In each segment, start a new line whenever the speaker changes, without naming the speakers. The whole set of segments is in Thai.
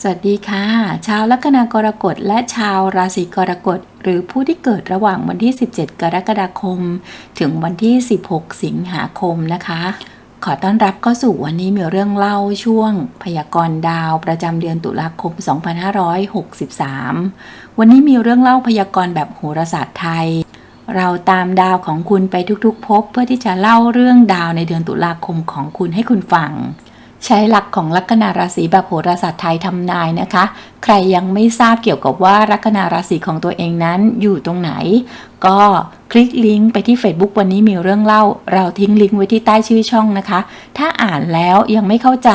สวัสดีค่ะ ชาวลัคนากรกฎและชาวราศีกรกฎ หรือผู้ที่เกิดระหว่างวันที่ 17 กรกฎาคม ถึงวันที่ 16 สิงหาคมนะคะ ขอต้อนรับเข้าสู่วันนี้มีเรื่องเล่าช่วง พยากรณ์ดาวประจำเดือนตุลาคม 2563 วันนี้มีเรื่องเล่าพยากรณ์แบบโหราศาสตร์ไทย เราตามดาวของคุณไปทุกๆภพเพื่อที่จะเล่าเรื่องดาวในเดือนตุลาคมของคุณให้คุณฟัง ใช้หลักของลัคนาราศีแบบโหราศาสตร์ไทยทำนายนะคะ ใครยังไม่ทราบเกี่ยวกับว่าลัคนาราศีของตัวเองนั้นอยู่ตรงไหน ก็คลิกลิงก์ไปที่ Facebook วันนี้มีเรื่องเล่า เราทิ้งลิงก์ไว้ที่ใต้ชื่อช่องนะคะ ถ้าอ่านแล้วยังไม่เข้าใจ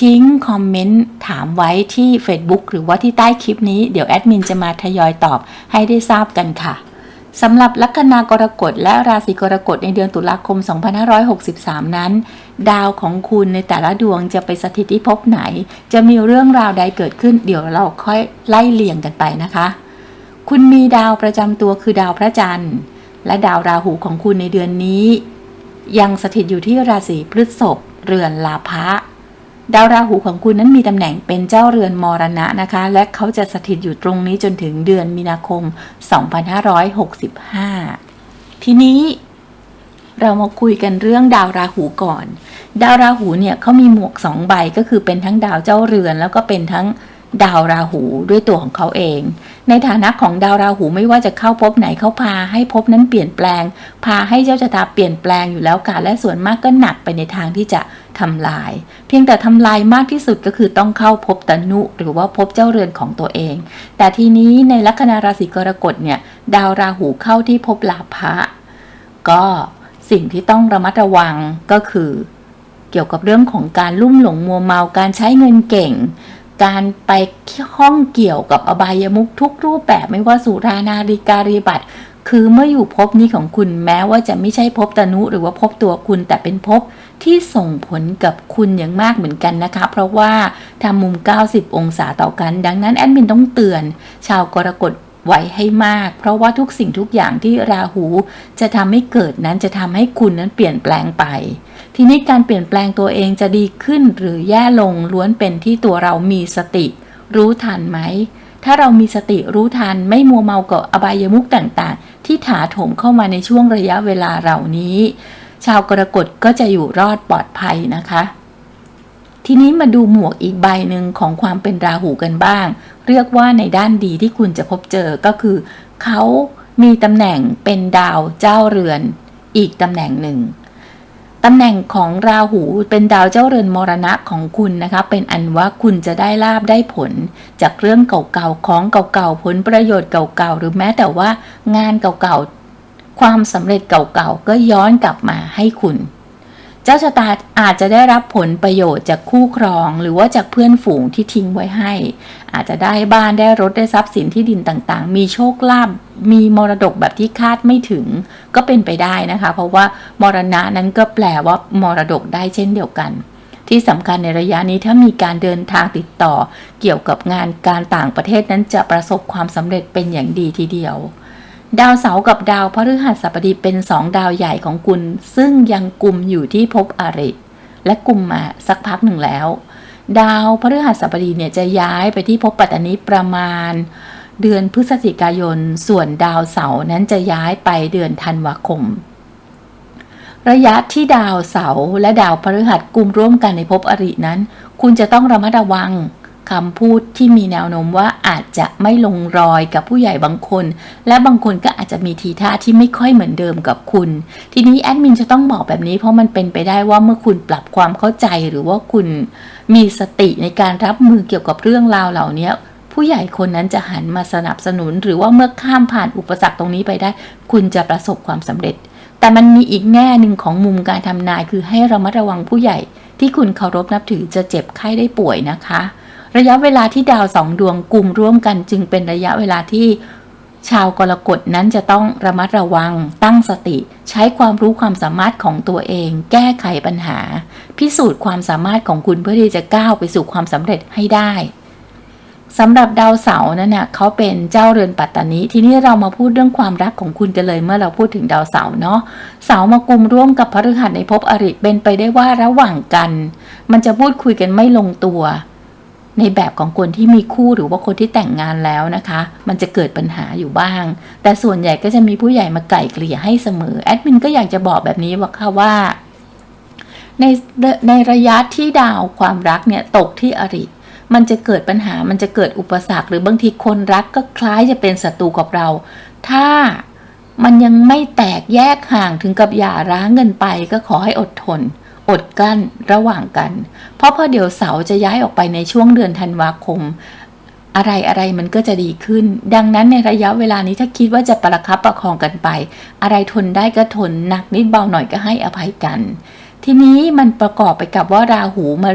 ทิ้งคอมเมนต์ถามไว้ที่ Facebook หรือว่าที่ใต้คลิปนี้ เดี๋ยวแอดมินจะมาทยอยตอบให้ได้ทราบกันค่ะ สำหรับลัคนากรกฎและราศีกรกฎในเดือนตุลาคม 2563 นั้น ดาวของคุณในแต่ละดวงจะไปสถิตที่ภพไหน จะมีเรื่องราวใดเกิดขึ้น เดี๋ยวเราค่อยไล่เลี่ยงกันไปนะคะ คุณมีดาวประจำตัวคือดาวพระจันทร์ และดาวราหูของคุณในเดือนนี้ ยังสถิตอยู่ที่ราศีพฤษภเรือนลาภะ ดาวราหูของคุณนั้นมีตำแหน่งเป็นเจ้าเรือนมรณะนะคะ และเขาจะสถิตอยู่ตรงนี้จนถึงเดือนมีนาคม 2565 ทีนี้เรามาคุยกันเรื่องดาวราหูก่อน ดาวราหูเนี่ยเขามีหมวกสองใบก็คือเป็นทั้งดาวเจ้าเรือนแล้วก็เป็นทั้ง ดาวราหูด้วยตัวของเขาเอง ในฐานะของดาวราหูไม่ว่าจะเข้าภพไหนเขาพาให้ภพนั้นเปลี่ยนแปลง พาให้เจ้าชะตาเปลี่ยนแปลงอยู่แล้วค่ะและส่วนมากก็หนักไปในทางที่จะทำลาย เพียงแต่ทำลายมากที่สุดก็คือต้องเข้าภพตนุหรือว่าภพเจ้าเรือนของตัวเอง แต่ทีนี้ในลัคนาราศีกรกฎเนี่ยดาวราหูเข้าที่ภพลาภะก็สิ่งที่ต้องระมัดระวังก็คือ เกี่ยวกับเรื่องของการลุ่มหลงมัวเมาการใช้เงินเก่ง การไปข้องเกี่ยวกับอบายมุขทุกรูปแบบไม่ว่าสุรานาริการีบัตคือเมื่ออยู่ภพนี้ของคุณแม้ว่าจะไม่ใช่ภพตนุหรือว่าภพตัวคุณแต่เป็นภพที่ส่งผลกับคุณอย่างมากเหมือนกันนะคะ เพราะว่าทำมุม 90 องศาต่อกัน ดังนั้นแอดมินต้องเตือน ชาวกรกฎ ไว้ให้มาก เพราะว่าทุกสิ่งทุกอย่างที่ราหูจะทำให้เกิดนั้นจะทำให้คุณนั้นเปลี่ยนแปลงไป ทีนี้การเปลี่ยนแปลงตัวเองจะดีขึ้นหรือแย่ลงล้วนเป็นที่ตัวเรามีสติ รู้ทันไหม ถ้าเรามีสติรู้ทันไม่มัวเมากับอบายมุขต่างๆ ที่ถาโถมเข้ามาในช่วงระยะเวลาเหล่านี้ ชาวกรกฎก็จะอยู่รอดปลอดภัยนะคะทีนี้มาดูหมวกอีกใบหนึ่งของความเป็นราหูกันบ้าง เรียกว่าในด้านดีที่คุณจะพบเจอก็คือ เขามีตำแหน่งเป็นดาวเจ้าเรือน อีกตำแหน่งหนึ่งตำแหน่งของราหูเป็นดาวเจ้าเรือนมรณะของคุณนะคะ เป็นอันว่าคุณจะได้ลาบได้ผล จากเรื่องเก่าๆของเก่าๆผลประโยชน์เก่าๆหรือแม้แต่ว่างานเก่าๆความสำเร็จเก่าๆก็ย้อนกลับมาให้คุณ จ้าชะตาอาจจะได้รับผลประโยชน์จากคู่ครอง หรือว่าจากเพื่อนฝูงที่ทิ้งไว้ให้ อาจจะได้บ้านได้รถได้ทรัพย์สินที่ดินต่างๆ มีโชคลาภมีมรดกแบบที่คาดไม่ถึงก็เป็นไปได้นะคะ เพราะว่ามรณะนั้นก็แปลว่ามรดกได้เช่นเดียวกัน ที่สำคัญในระยะนี้ถ้ามีการเดินทางติดต่อ เกี่ยวกับงานการต่างประเทศนั้นจะประสบความสำเร็จเป็นอย่างดีทีเดียว ดาวเสาร์กับดาวพฤหัสบดีเป็นสองดาวใหญ่ของคุณ ซึ่งยังกลุ่มอยู่ที่ภพอริ และกลุ่มมาสักพักหนึ่งแล้ว ดาวพฤหัสบดีเนี่ยจะย้ายไปที่ภพปัตตานีประมาณ เดือนพฤศจิกายน ส่วนดาวเสาร์นั้นจะย้ายไปเดือนธันวาคม ระยะที่ดาวเสาร์และดาวพฤหัสกลุ่มร่วมกันในภพอรินั้น คุณจะต้องระมัดระวัง คำพูดที่มีแนวโน้มว่าอาจจะไม่ลงรอยกับผู้ใหญ่บางคน และบางคนก็อาจจะมีทีท่าที่ไม่ค่อยเหมือนเดิมกับคุณ ทีนี้แอดมินจะต้องบอกแบบนี้เพราะมันเป็นไปได้ว่าเมื่อคุณปรับความเข้าใจหรือว่าคุณมีสติในการรับมือเกี่ยวกับเรื่องราวเหล่านี้ผู้ใหญ่คนนั้นจะหันมาสนับสนุน หรือว่าเมื่อข้ามผ่านอุปสรรคตรงนี้ไปได้ คุณจะประสบความสำเร็จ แต่มันมีอีกแง่หนึ่งของมุมการทำนายคือให้ระมัดระวังผู้ใหญ่ที่คุณเคารพนับถือจะเจ็บไข้ได้ป่วยนะคะ ระยะเวลาที่ดาวสองดวงกลุ่มร่วมกันจึงเป็นระยะเวลาที่ชาวกรกฎนั้นจะต้องระมัดระวัง ตั้งสติ ใช้ความรู้ความสามารถของตัวเอง แก้ไขปัญหา พิสูจน์ความสามารถของคุณเพื่อที่จะก้าวไปสู่ความสำเร็จให้ได้สำหรับดาวเสาร์นั่นน่ะเขาเป็นเจ้าเรือนปัตตานีทีนี้เรามาพูดเรื่องความรักของคุณกันเลยเมื่อเราพูดถึงดาวเสาร์เนาะเสาร์มากลุ่มร่วมกับพฤหัสในภพอริเป็นไปได้ว่าระหว่างกัน มันจะพูดคุยกันไม่ลงตัว ในแบบของคนที่มีคู่หรือว่าคนที่แต่งงานแล้วนะคะ มันจะเกิดปัญหาอยู่บ้าง แต่ส่วนใหญ่ก็จะมีผู้ใหญ่มาไก่เกลี่ยให้เสมอแอดมินก็อยากจะบอกแบบนี้ว่าค่ะว่าในในระยะที่ดาวความรักเนี่ยตกที่อริมันจะเกิดปัญหา มันจะเกิดอุปสรรค หรือบางทีคนรักก็คล้ายจะเป็นศัตรูกับเรา ถ้ามันยังไม่แตกแยกห่างถึงกับหย่าร้างเงินไปก็ขอให้อดทน อดกลั้นระหว่างกัน เพราะพอเดี๋ยวเสาร์จะย้ายออกไปในช่วงเดือนธันวาคม อะไรอะไรมันก็จะดีขึ้น ดังนั้นในระยะเวลานี้ถ้าคิดว่าจะประคับประคองกันไป อะไรทนได้ก็ทนหนักนิดเบาหน่อยก็ให้อภัยกัน ทีนี้มันประกอบไปกับว่าราหูมา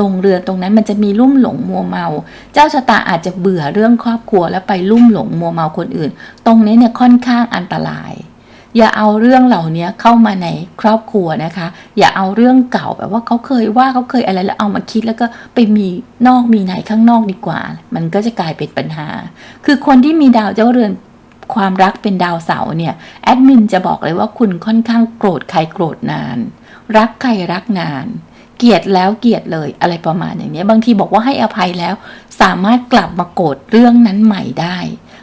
ลงเรือนตรงนั้นมันจะมีลุ่มหลงมัวเมา เจ้าชะตาอาจจะเบื่อเรื่องครอบครัวแล้วไปลุ่มหลงมัวเมาคนอื่น ตรงนี้เนี่ยค่อนข้างอันตราย อย่าเอาเรื่องเหล่านี้เข้ามาในครอบครัวนะคะ อย่าเอาเรื่องเก่าแบบว่าเขาเคยว่าเขาเคยอะไรแล้วเอามาคิดแล้วก็ไปมีนอกมีในข้างนอกดีกว่า มันก็จะกลายเป็นปัญหา คือคนที่มีดาวเจ้าเรือนความรักเป็นดาวเสาเนี่ยแอดมินจะบอกเลยว่าคุณค่อนข้างโกรธใครโกรธนาน รักใครรักนาน เกลียดแล้วเกลียดเลยอะไรประมาณอย่างนี้บางทีบอกว่าให้อภัยแล้ว สามารถกลับมาโกรธเรื่องนั้นใหม่ได้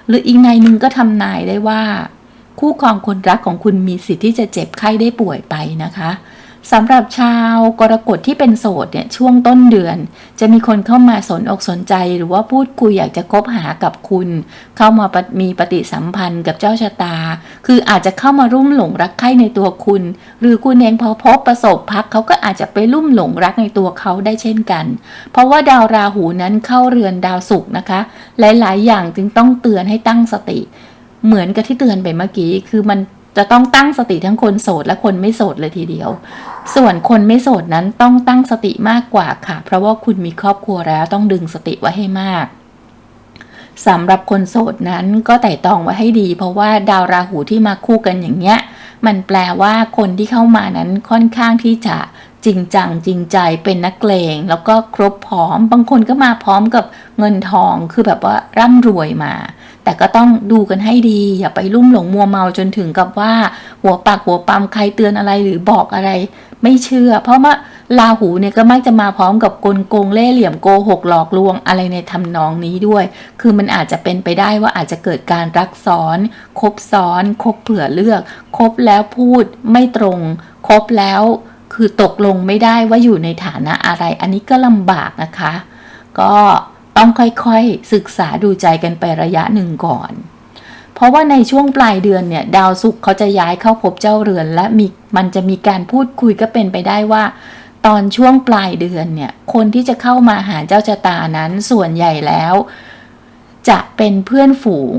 หรืออีกในหนึ่งก็ทำนายได้ว่า คู่ครองคนรักของคุณมีสิทธิ์ที่จะเจ็บไข้ได้ป่วยไปนะคะสำหรับชาวกรกฎที่เป็นโสดเนี่ยช่วงต้นเดือน จะมีคนเข้ามาสนอกสนใจหรือว่าพูดคุยอยากจะคบหากับคุณ เข้ามามีปฏิสัมพันธ์กับเจ้าชะตา คืออาจจะเข้ามารุ่มหลงรักใคร่ในตัวคุณ หรือคุณเองพอพบประสบพักเขาก็อาจจะไปรุ่มหลงรักในตัวเขาได้เช่นกัน เพราะว่าดาวราหูนั้นเข้าเรือนดาวศุกร์นะคะ หลายๆ อย่างจึงต้องเตือนให้ตั้งสติ เหมือนกับที่เตือนไปเมื่อกี้ คือมันจะต้องตั้งสติทั้งคนโสดและคนไม่โสดเลยทีเดียว ส่วนคนไม่โสดนั้นต้องตั้งสติมากกว่าค่ะ เพราะว่าคุณมีครอบครัวแล้วต้องดึงสติไว้ให้มากสำหรับคนโสดนั้นก็ไต่ตองไว้ให้ดี เพราะว่าดาวราหูที่มาคู่กันอย่างเงี้ย มันแปลว่าคนที่เข้ามานั้นค่อนข้างที่จะจริงจังจริงใจเป็นนักเลงแล้วก็ครบพร้อม บางคนก็มาพร้อมกับเงินทองคือแบบว่าร่ำรวยมา แต่ก็ต้องดูกันให้ดี อย่าไปลุ่มหลงมัวเมาจนถึงกับว่า หัวปากหัวปั๊มใครเตือนอะไรหรือบอกอะไร ไม่เชื่อ เพราะว่าลาหูเนี่ยก็มักจะมาพร้อมกับกลโกงเล่ห์เหลี่ยมโกหกหลอกลวงอะไรในทำนองนี้ด้วย คือมันอาจจะเป็นไปได้ว่าอาจจะเกิดการรักซ้อน คบซ้อน คบเผื่อเลือก คบแล้วพูดไม่ตรง คบแล้วคือตกลงไม่ได้ว่าอยู่ในฐานะอะไร อันนี้ก็ลำบากนะคะ ก็ ต้องค่อยๆ ศึกษาดูใจกันไประยะหนึ่งก่อน เพราะว่าในช่วงปลายเดือนเนี่ย ดาวศุกร์เขาจะย้ายเข้าพบเจ้าเรือน และมีมันจะมีการพูดคุยก็เป็นไปได้ว่า ตอนช่วงปลายเดือนเนี่ย คนที่จะเข้ามาหาเจ้าชะตานั้นส่วนใหญ่แล้ว จะเป็นเพื่อนฝูง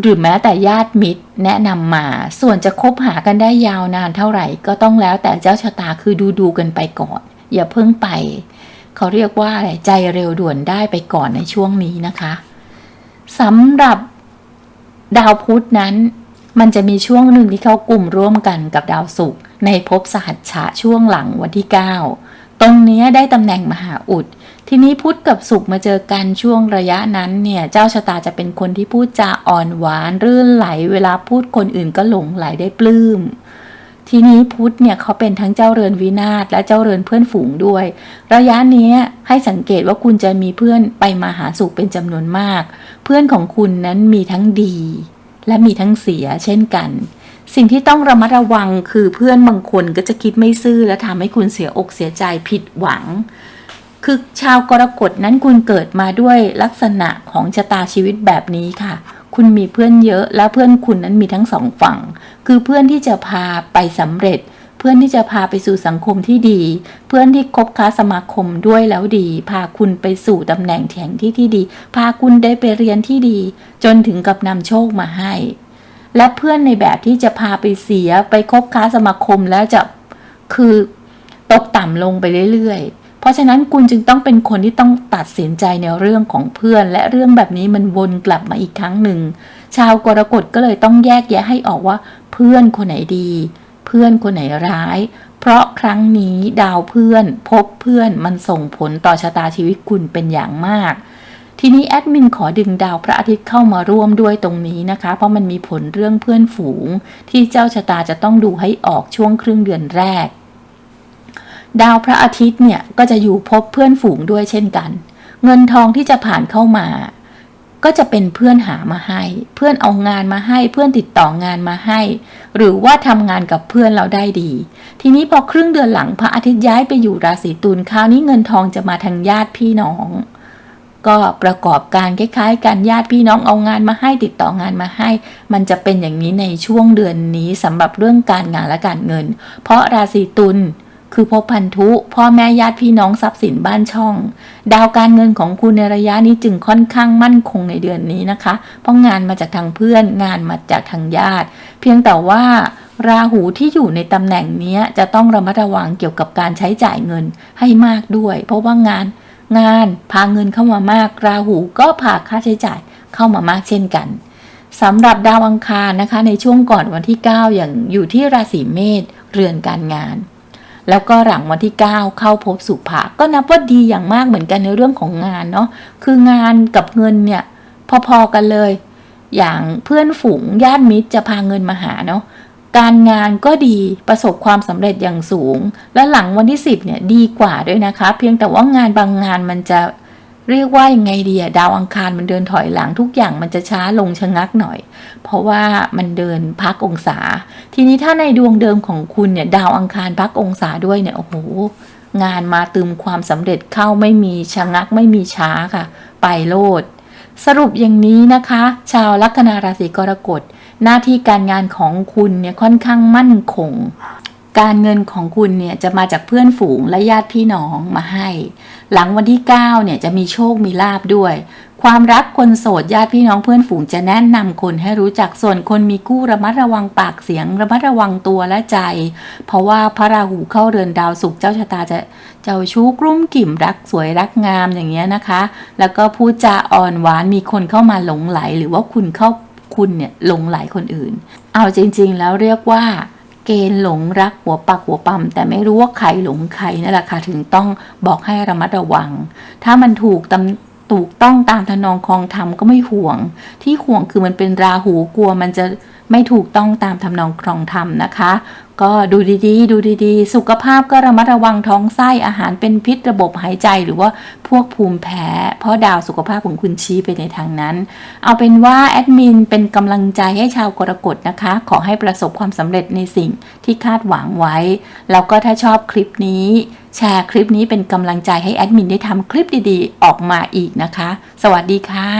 หรือแม้แต่ญาติมิตรแนะนำมา ส่วนจะคบหากันได้ยาวนานเท่าไหร่ ก็ต้องแล้วแต่เจ้าชะตาคือดูดูกันไปก่อน อย่าเพิ่งไป เขาเรียกว่าอะไรใจเร็วด่วนได้ไปก่อนในช่วงนี้นะคะสำหรับดาวพุธนั้น มันจะมีช่วงหนึ่งที่เขากลุ่มร่วมกันกับดาวศุกร์ในภพสหัชชะช่วงหลังวันที่ 9 ตรงนี้ได้ตำแหน่งมหาอุด ทีนี้พุธกับศุกร์มาเจอกันช่วงระยะนั้นเนี่ยเจ้าชะตาจะเป็นคนที่พูดจาอ่อนหวาน รื่นไหล เวลาพูดคนอื่นก็หลงไหลได้ปลื้ม ทีนี้พุทธเนี่ยเขาเป็นทั้งเจ้าเรือนวินาศและเจ้าเรือนเพื่อนฝูงด้วย ระยะนี้ให้สังเกตว่าคุณจะมีเพื่อนไปมาหาสู่เป็นจำนวนมาก เพื่อนของคุณนั้นมีทั้งดี และมีทั้งเสียเช่นกัน สิ่งที่ต้องระมัดระวังคือเพื่อนบางคนก็จะคิดไม่ซื่อและทำให้คุณเสียอกเสียใจผิดหวังคือชาวกรกฎนั้นคุณเกิดมาด้วยลักษณะของชะตาชีวิตแบบนี้ค่ะ คุณมีเพื่อนเยอะ และเพื่อนคุณนั้นมีทั้งสองฝั่ง คือเพื่อนที่จะพาไปสำเร็จ เพื่อนที่จะพาไปสู่สังคมที่ดี เพื่อนที่คบค้าสมาคมด้วยแล้วดี พาคุณไปสู่ตำแหน่งแห่งที่ที่ดี พาคุณได้ไปเรียนที่ดี จนถึงกับนำโชคมาให้ และเพื่อนในแบบที่จะพาไปเสียไปคบค้าสมาคมแล้วจะคือตกต่ำลงไปเรื่อยๆ เพราะฉะนั้นคุณจึงต้องเป็นคนที่ต้องตัดสินใจในเรื่องของเพื่อน และเรื่องแบบนี้มันวนกลับมาอีกครั้งหนึ่ง ชาวกรกฎก็เลยต้องแยกแยะให้ออกว่า เพื่อนคนไหนดี เพื่อนคนไหนร้าย เพราะครั้งนี้ดาวเพื่อน พบเพื่อนมันส่งผลต่อชะตาชีวิตคุณเป็นอย่างมากทีนี้แอดมินขอดึงดาวพระอาทิตย์เข้ามาร่วมด้วยตรงนี้นะคะ เพราะมันมีผลเรื่องเพื่อนฝูง ที่เจ้าชะตาจะต้องดูให้ออกช่วงครึ่งเดือนแรก ดาวพระอาทิตย์เนี่ยก็จะอยู่พบเพื่อนฝูงด้วยเช่นกัน เงินทองที่จะผ่านเข้ามา ก็จะเป็นเพื่อนหามาให้ เพื่อนเอางานมาให้ เพื่อนติดต่องานมาให้ หรือว่าทำงานกับเพื่อนเราได้ดี ทีนี้พอครึ่งเดือนหลังพระอาทิตย์ย้ายไปอยู่ราศีตุลคราวนี้เงินทองจะมาทางญาติพี่น้อง ก็ประกอบการคล้ายๆกันญาติพี่น้องเอางานมาให้ติดต่องานมาให้ มันจะเป็นอย่างนี้ในช่วงเดือนนี้สำหรับเรื่องการงานและการเงิน เพราะราศีตุล คือภพพันธุ พ่อแม่ญาติพี่น้องทรัพย์สินบ้านช่อง ดาวการเงินของคุณในระยะนี้จึงค่อนข้างมั่นคงในเดือนนี้นะคะ เพราะงานมาจากทางเพื่อนงานมาจากทางญาติ เพียงแต่ว่าราหูที่อยู่ในตำแหน่งนี้จะต้องระมัดระวังเกี่ยวกับการใช้จ่ายเงินให้มากด้วย เพราะว่างานงานพาเงินเข้ามามาก ราหูก็พาค่าใช้จ่ายเข้ามามากเช่นกันสำหรับดาวอังคารนะคะ ในช่วงก่อนวันที่ 9 อย่างอยู่ที่ราศีเมษเรือนการงาน แล้วก็หลังวันที่ 9 เข้าพบสุภาก็นับว่าดีอย่างมากเหมือนกันในเรื่องของงานเนาะคืองานกับเงินเนี่ยพอๆกันเลย อย่างเพื่อนฝูงญาติมิตรจะพาเงินมาหาเนาะการงานก็ดีประสบความสำเร็จอย่างสูง และหลังวันที่ 10เนี่ยดีกว่าด้วยนะคะ เพียงแต่ว่างานบางงานมันจะ เรียกว่ายังไงดีอะดาวอังคารมันเดินถอยหลังทุกอย่างมันจะช้าลงชะงักหน่อย เพราะว่ามันเดินพักองศา ทีนี้ถ้าในดวงเดิมของคุณเนี่ย ดาวอังคารพักองศาด้วยเนี่ยโอ้โหงานมาตึมความสำเร็จเข้าไม่มีชะงักไม่มีช้าค่ะ ไปโลด สรุปอย่างนี้นะคะ ชาวลัคนาราศีกรกฎหน้าที่การงานของคุณเนี่ยค่อนข้างมั่นคง การเงินของคุณเนี่ยจะมาจากเพื่อนฝูงและญาติพี่น้องมาให้ หลังวันที่ 9 เนี่ยจะมีโชคมีลาบด้วย ความรักคนโสดญาติพี่น้องเพื่อนฝูงจะแนะนำคนให้รู้จักส่วนคนมีกู้ระมัดระวังปากเสียง ระมัดระวังตัวและใจ เพราะว่าพระราหูเข้าเรือนดาวศุกร์เจ้าชะตาจะเจ้าชู้กลุ้มกิ่มรักสวยรักงามอย่างเงี้ยนะคะ แล้วก็พูดจาอ่อนหวานมีคนเข้ามาหลงไหล หรือว่าคุณเข้าคุณเนี่ยหลงไหลคนอื่น เอาจริง ๆ แล้วเรียกว่า เกณฑ์หลงรักหัวปักหัวปั๊มแต่ไม่รู้ว่าใครหลงใครนั่นแหละค่ะถึงต้องบอกให้ระมัดระวัง ถ้ามันถูกตำถูกต้องตามทนองคองธรรมก็ไม่ห่วง ที่ห่วงคือมันเป็นราหูกลัวมันจะไม่ถูกต้องตามทำนองครองธรรมนะคะ ก็ดูดีๆ ดูดีๆ สุขภาพก็ระมัดระวังท้องไส้อาหารเป็นพิษระบบหายใจหรือว่าพวกภูมิแพ้ เพราะดาวสุขภาพของคุณชี้ไปในทางนั้น เอาเป็นว่าแอดมินเป็นกำลังใจให้ชาวกรกฎนะคะ ขอให้ประสบความสำเร็จในสิ่งที่คาดหวังไว้ แล้วก็ถ้าชอบคลิปนี้ แชร์คลิปนี้เป็นกำลังใจให้แอดมินได้ทำคลิปดีๆ ออกมาอีกนะคะ สวัสดีค่ะ